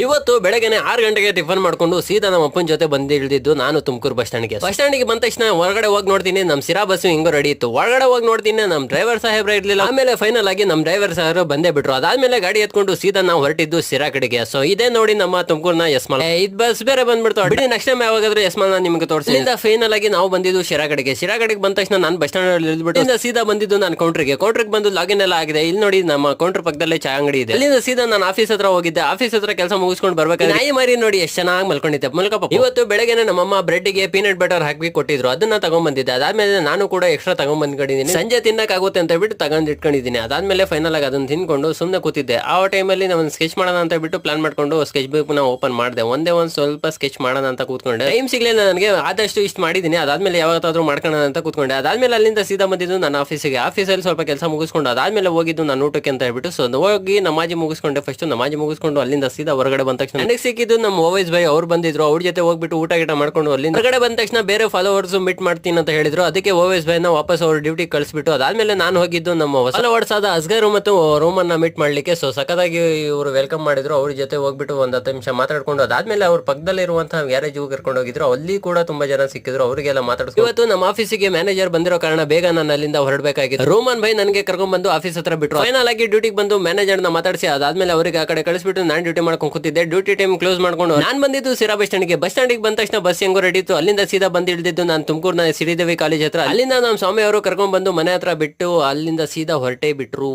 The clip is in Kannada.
ಇವತ್ತು ಬೆಳಗ್ಗೆನೆ ಆರು ಗಂಟೆಗೆ ಟಿಫನ್ ಮಾಡ್ಕೊಂಡು ಸೀದಾ ನಮ್ಮ ಅಪ್ಪನ ಜೊತೆ ಬಂದು ಇಳಿದಿದ್ದು ನಾನು ತುಮಕೂರು ಬಸ್ ಸ್ಟ್ಯಾಂಡ್ಗೆ. ಬಸ್ ಸ್ಟ್ಯಾಂಡ್ಗೆ ಬಂದ ತಕ್ಷಣ ಹೊರಗಡೆ ಹೋಗಿ ನೋಡ್ತೀನಿ ನಮ್ಮ ಸಿರಾ ಬಸ್ ಹಿಂಗೋ ರೆಡಿ ಇತ್ತು. ಒಳಗಡೆ ಹೋಗಿ ನೋಡ್ತೀನಿ ನಮ್ಮ ಡ್ರೈವರ್ ಸಾಹೇಬ್ರ ಇರಲಿಲ್ಲ. ಆಮೇಲೆ ಫೈನಲ್ ಆಗಿ ನಮ್ಮ ಡ್ರೈವರ್ ಸಾಹೇಬ್ರು ಬಂದೇ ಬಿಟ್ರು. ಅದಾದ್ಮೇಲೆ ಗಾಡಿ ಎತ್ಕೊಂಡು ಸೀದಾ ನಾವು ಹೊರಟಿದ್ದು ಸಿರಾ ಕಡೆಗೆ. ಸೊ ಇದೇ ನೋಡಿ ನಮ್ಮ ತುಮಕೂರ್ನ ಯಸ್ಮಾಲ್. ಇದು ಬಸ್ ಬೇರೆ ಬಂದ್ಬಿಡ್ತು. ಬಿಡಿ ನೆಕ್ಸ್ಟ್ ಟೈಮ್ ಯಾವಾಗಾದ್ರೂ ಯಸ್ಮಾಲ್ ನಿಮ್ಗೆ ತೋರಿಸಿ ಫೈನಲ್ ಆಗಿ ನಾವು ಬಂದಿದ್ದು ಶಿರಾ ಕಡೆಗೆ. ಶಿರಾ ಕಡೆಗೆ ಬಂದ ತಕ್ಷಣ ನಾನು ಬಸ್ ಸ್ಟ್ಯಾಂಡ್ ಇಳಿದ್ಬಿಟ್ಟು ಇಲ್ಲಿಂದ ಸೀದಾ ಬಂದಿದ್ದು ನಾನು ಕೌಂಟ್ರಿಗೆ ಕೌಂಟ್ರಿಗೆ ಬಂದು ಲಾಗಿನ್ ಎಲ್ಲ ಆಗಿದೆ. ಇಲ್ಲಿ ನೋಡಿ ನಮ್ಮ ಕೌಂಟರ್ ಪಕ್ಕದಲ್ಲೇ ಚಾ ಅಂಗಡಿ ಇದೆ. ಇಲ್ಲಿಂದ ಸೀದಾ ನಾನು ಆಫೀಸ್ ಹತ್ರ ಹೋಗಿದ್ದೆ. ಆಫೀಸ್ ಹತ್ರ ಕೆಲಸ ಮುಗಿಸ್ಕೊಂಡು ಬರ್ಬೇಕಾದ್ರೆ ನಾಯಿ ಮಾರಿ ನೋಡಿ ಎಷ್ಟು ಚೆನ್ನಾಗಿ ಮಲ್ಕೊಂಡಿದ್ದೆ. ಮಲ್ಕಪ್ಪ. ಇವತ್ತು ಬೆಳಗ್ಗೆ ನಮ್ಮಮ್ಮ ಬ್ರೆಡ್ಗೆ ಪೀನಟ್ ಬಟರ್ ಹಾಕಿ ಕೊಟ್ಟಿದ್ರು. ಅದನ್ನ ತಗೊಂಡ್ಬಂದಿದ್ದೆ ಅದಾದ್ಮೇಲೆ ನಾನು ಕೂಡ ಎಕ್ಸ್ಟ್ರಾ ತಗೊಂಡ್ಬಂದ್ಕೊಂಡಿದ್ದೀನಿ ಸಂಜೆ ತಿನ್ನಕ್ಕಾಗುತ್ತೆ ಅಂತ ಬಿಟ್ಟು ತಗೊಂಡ್ ಇಟ್ಕೊಂಡಿದ್ದೀನಿ. ಅದಾದ್ಮೇಲೆ ಫೈನಲ್ ಆಗಿ ಅದನ್ನ ತಿನ್ಕೊಂಡು ಸುಮ್ಮನೆ ಕೂತಿದ್ದೆ. ಆ ಟೈಮಲ್ಲಿ ನಾನು ಸ್ಕೆಚ್ ಮಾಡೋಣ ಅಂತ ಬಿಟ್ಟು ಪ್ಲಾನ್ ಮಾಡ್ಕೊಂಡು ಸ್ಕೆಚ್ ಬುಕ್ನ ಓಪನ್ ಮಾಡಿದೆ. ಒಂದೇ ಒಂದ್ ಸ್ವಲ್ಪ ಸ್ಕೆಚ್ ಮಾಡೋಣ ಅಂತ ಕೂತ್ಕೊಂಡೆ. ಟೈಮ್ ಸಿಗ್ಲಿಲ್ಲ ನನಗೆ. ಆದಷ್ಟು ಇಷ್ಟು ಮಾಡಿದ್ದೀನಿ ಅದಾದ್ಮೇಲೆ ಯಾವತ್ತಾದ್ರೂ ಮಾಡ್ಕೊಳ್ಳೋಣ ಅಂತ ಕೂತ್ಕೊಂಡೆ. ಅದಾದ್ಮೇಲೆ ಅಲ್ಲಿಂದ ಸೀದಾ ಬಂದಿದ್ದು ನನ್ನ ಆಫೀಸಿಗೆ ಆಫೀಸಲ್ಲಿ ಸ್ವಲ್ಪ ಕೆಲಸ ಮುಗಿಸ್ಕೊಂಡು ಅದಾದ್ಮೇಲೆ ಹೋಗಿದ್ದು ನಾನು ಊಟಕ್ಕೆ ಅಂತ ಹೇಳ್ಬಿಟ್ಟು. ಸೊ ಹೋಗಿ ನಮಾಜಿ ಮುಗಿಸ್ಕೊಂಡೆ. ಫಸ್ಟ್ ನಮಾಜಿ ಮುಗಿಸ್ಕೊಂಡು ಅಲ್ಲಿಂದ ಸೀದಾ ಹೊರಗಡೆ ಬಂದ ತಕ್ಷಣ ನನಗೆ ಸಿಕ್ಕಿದ್ದು ನಮ್ಮ ಓವೈಸ್ ಬೈ ಅವ್ರು ಬಂದಿದ್ರು. ಅವ್ರ ಜೊತೆ ಹೋಗ್ಬಿಟ್ಟು ಊಟ ಗಿಟ ಮಾಡ್ಕೊಂಡು ಅಲ್ಲಿ ಹೊರಗಡೆ ಬಂದ ತಕ್ಷಣ ಬೇರೆ ಫಾಲೋವರ್ಸ್ ಮೀಟ್ ಮಾಡ್ತೀನಿ ಅಂತ ಹೇಳಿದ್ರು. ಅದಕ್ಕೆ ಓವೈಸ್ ಬೈನ ವಾಪಸ್ ಅವ್ರ ಡ್ಯೂಟಿ ಕಳಿಸ್ಬಿಟ್ಟು ಅದಾದ್ಮೇಲೆ ನಾನು ಹೋಗಿದ್ದು ನಮ್ಮ ಫಾಲೋವರ್ಸ್ ಆದ ಅಸ್ಗರ್ ಮತ್ತು ರೂಮನ್ನ ಮೀಟ್ ಮಾಡ್ಲಿಕ್ಕೆ. ಸೊ ಸಖತ್ತಾಗಿ ಇವರು ವೆಲ್ಕಮ್ ಮಾಡಿದ್ರು. ಅವ್ರ ಜೊತೆ ಹೋಗ್ಬಿಟ್ಟು ಒಂದ್ ಹತ್ತು ನಿಮಿಷ ಮಾತಾಡ್ಕೊಂಡು ಅದಾದ್ಮೇಲೆ ಅವ್ರ ಪಕ್ಕದಲ್ಲಿ ಇರುವಂತಹ ಗ್ಯಾರೇಜ್ ಕರ್ಕೊಂಡು ಹೋಗಿದ್ರು. ಅಲ್ಲಿ ಕೂಡ ತುಂಬಾ ಜನ ಸಿಕ್ಕಿದ್ರು. ಅವರಿಗೆಲ್ಲ ಮಾತಾಡ್ಕೊಂಡು ಇವತ್ತು ನಮ್ಮ ಆಫೀಸಿಗೆ ಮ್ಯಾನೇಜರ್ ಬಂದಿರೋ ಕಾರಣ ಬೇಗ ನಾನು ಅಲ್ಲಿಂದ ಹೊರಡಬೇಕಾಗಿತ್ತು. ರೋಮನ್ ಬೈ ನನಗೆ ಕರ್ಕೊಂಡ್ ಬಂದು ಆಫೀಸ್ ಹತ್ರ ಬಿಟ್ರು. ಫೈನಲ್ ಆಗಿ ಡ್ಯೂಟಿಗೆ ಬಂದು ಮ್ಯಾನೇಜರ್ನ ಮಾತಾಡಿಸಿ ಅದಾದ್ಮೇಲೆ ಅವರಿಗೆ ಆ ಕಡೆ ಕಳಿಸ್ಬಿಟ್ಟು ನಾನು ಡ್ಯೂಟಿ ಮಾಡ್ಕೊಂಡು ಕೂತಿದ್ದೆ. ಡ್ಯೂಟಿ ಟೈಮ್ ಕ್ಲೋಸ್ ಮಾಡ್ಕೊಂಡು ನಾನು ಬಂದಿದ್ದು ಸಿರಾ ಬಸ್ ಸ್ಟ್ಯಾಂಡ್ಗೆ ಬಸ್ ಸ್ಟ್ಯಾಂಡಿಗೆ ಬಂದ ತಕ್ಷಣ ಬಸ್ ಹೆಂಗೋ ರೆಡಿ ಇತ್ತು. ಅಲ್ಲಿಂದ ಸೀದಾ ಬಂದು ಇಳಿದಿದ್ದು ನಾನು ತುಮಕೂರಿನ ಸಿರಿದೇವಿ ಕಾಲೇಜ್ ಹತ್ರ. ಅಲ್ಲಿಂದ ನಮ್ಮ ಸ್ವಾಮಿ ಅವರು ಕರ್ಕೊಂಡ್ ಬಂದು ಮನೆ ಹತ್ರ ಬಿಟ್ಟು ಅಲ್ಲಿಂದ ಸೀದಾ ಹೊರಟೇ ಬಿಟ್ರು.